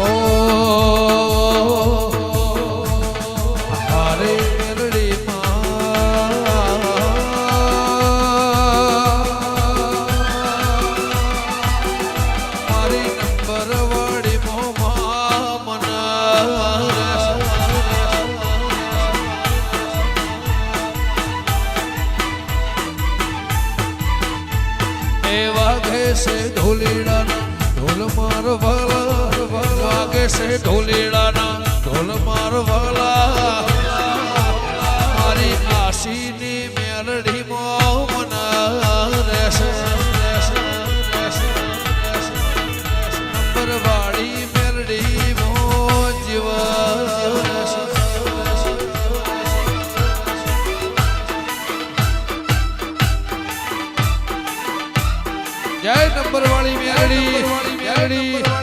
Oh. ઢોલીડાના ઢોલ માર વાલા મારી આશીની મેલડી મોમના રહેશે રહેશે, રહેશે, રહેશે. નંબર વાળી મેલડી મો જીવા. જય નંબર વાળી મેલડી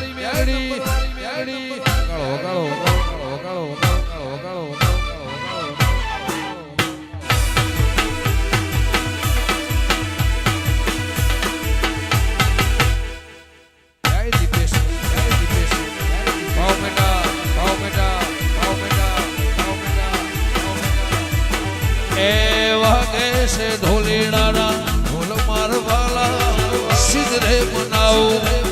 એ વાગે છે ઢોલીડાના ઢોલ મારવાલા સિદ્ધરે મનાવું.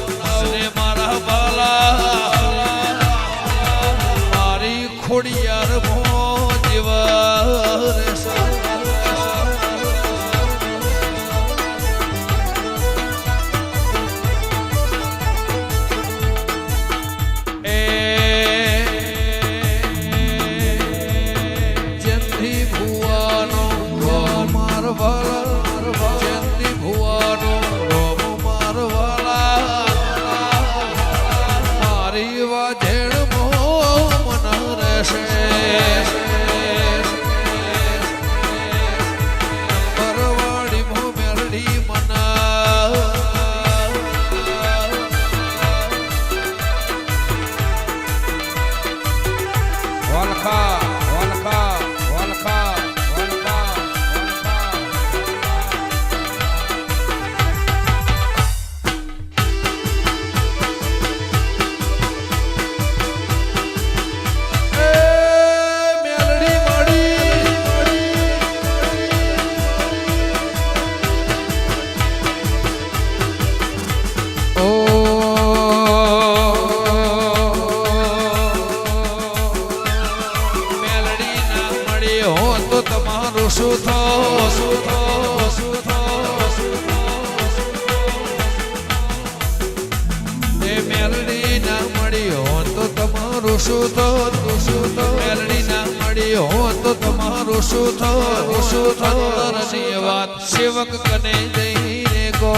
શું થો શું થયું? મેલડી ના મળી હો તો તમારું શું થો શું થયું? વાત સેવક કને જઈને ગો?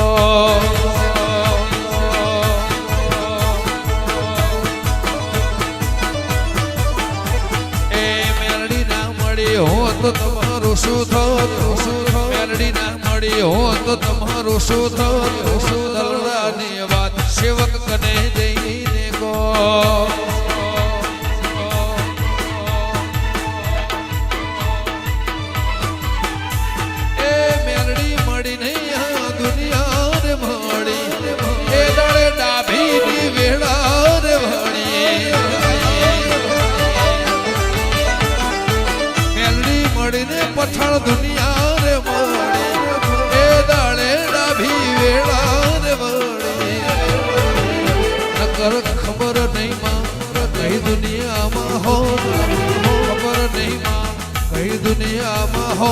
હો તો તમારું શું થતું શું થયું? મેલડી ના મળી હો તો તમારું શું થતું શું દલડાની વાત સેવક કને જઈને ગો? પઠાણ દુનિયા રે મળી, એ દાડે ડાભી વેળા રે મળી. નકર ખબર નહીં માં કઈ દુનિયામાં હો ખબર નહીં માં કઈ દુનિયામાં હો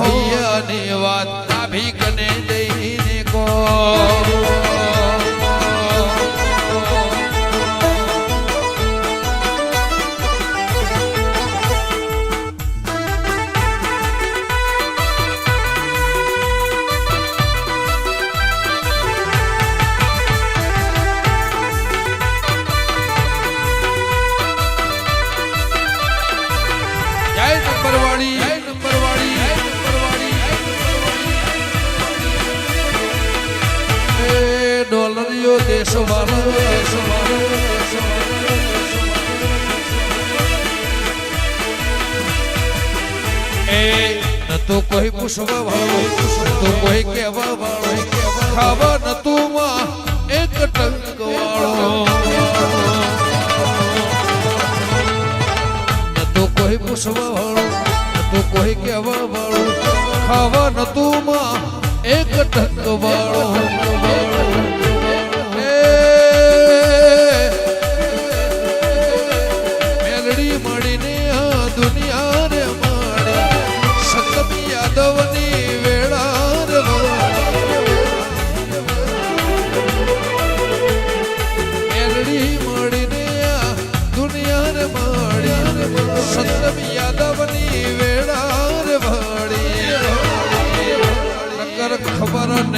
હૈયાની વાત ડાભી કને કો નંબર વાળી નંબર વાળી નંબર વાળી ડોલરિયો દેશવાળો. દેશવાળો એ ન તો કોઈ પૂછવા વાળો તો કોઈ કહેવા વાળો ખાવા ન તું એક ટંક વાળો ન કોઈ પૂછવા કોઈ કેવા વાળું ખાવા નતું માં. એક ટંક વાળો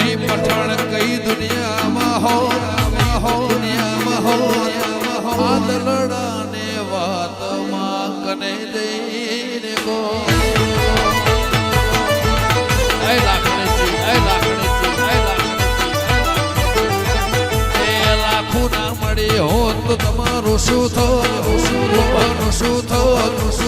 નહીં પઠાણ કઈ દુનિયામાં હો હો દુનિયામાં હો આદલડા ને વાત કને દઈને ગો એ લાખણી એ શું થો શું થવાનું? શું